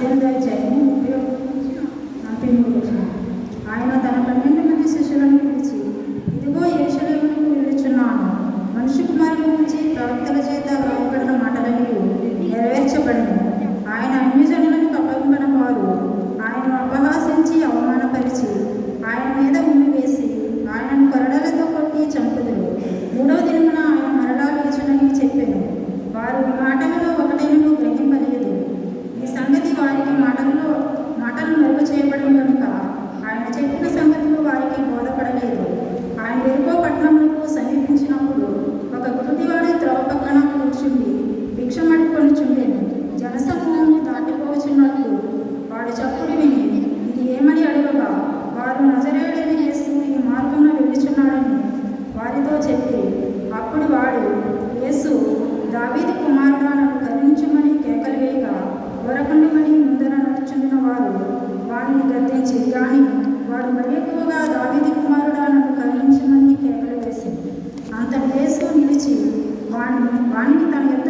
General છે એનો ઉપયોગ આપેલો છે కుమారుడు వారిని గద్దించి కానీ వారు మరి ఎక్కువగా దావిది కుమారుడా నన్ను కేకలు వేసింది. అంత ప్లేస్లో నిలిచి వాణ్ణి వాణిని తన యొక్క